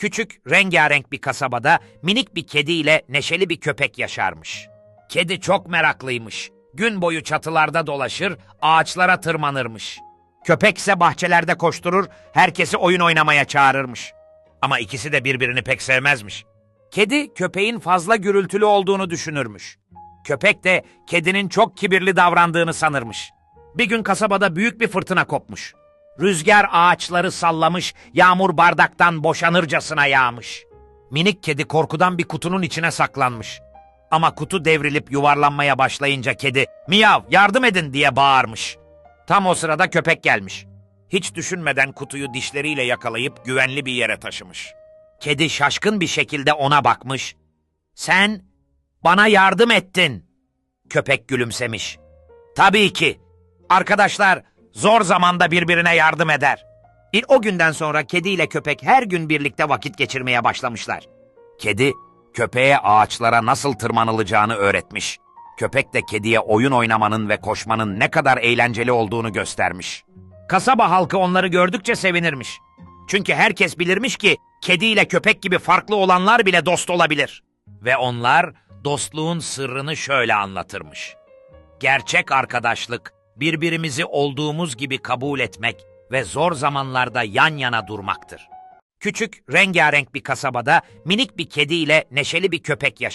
Küçük, rengarenk bir kasabada minik bir kediyle neşeli bir köpek yaşarmış. Kedi çok meraklıymış. Gün boyu çatılarda dolaşır, ağaçlara tırmanırmış. Köpekse bahçelerde koşturur, herkesi oyun oynamaya çağırırmış. Ama ikisi de birbirini pek sevmezmiş. Kedi köpeğin fazla gürültülü olduğunu düşünürmüş. Köpek de kedinin çok kibirli davrandığını sanırmış. Bir gün kasabada büyük bir fırtına kopmuş. Rüzgar ağaçları sallamış, yağmur bardaktan boşanırcasına yağmış. Minik kedi korkudan bir kutunun içine saklanmış. Ama kutu devrilip yuvarlanmaya başlayınca kedi miyav yardım edin diye bağırmış. Tam o sırada köpek gelmiş. Hiç düşünmeden kutuyu dişleriyle yakalayıp güvenli bir yere taşımış. Kedi şaşkın bir şekilde ona bakmış. Sen bana yardım ettin. Köpek gülümsemiş. Tabii ki. Arkadaşlar zor zamanda birbirine yardım eder. O günden sonra kedi ile köpek her gün birlikte vakit geçirmeye başlamışlar. Kedi, köpeğe ağaçlara nasıl tırmanılacağını öğretmiş. Köpek de kediye oyun oynamanın ve koşmanın ne kadar eğlenceli olduğunu göstermiş. Kasaba halkı onları gördükçe sevinirmiş. Çünkü herkes bilirmiş ki kedi ile köpek gibi farklı olanlar bile dost olabilir. Ve onlar dostluğun sırrını şöyle anlatırmış. Gerçek arkadaşlık, birbirimizi olduğumuz gibi kabul etmek ve zor zamanlarda yan yana durmaktır. Küçük, rengarenk bir kasabada minik bir kedi ile neşeli bir köpek yaşar.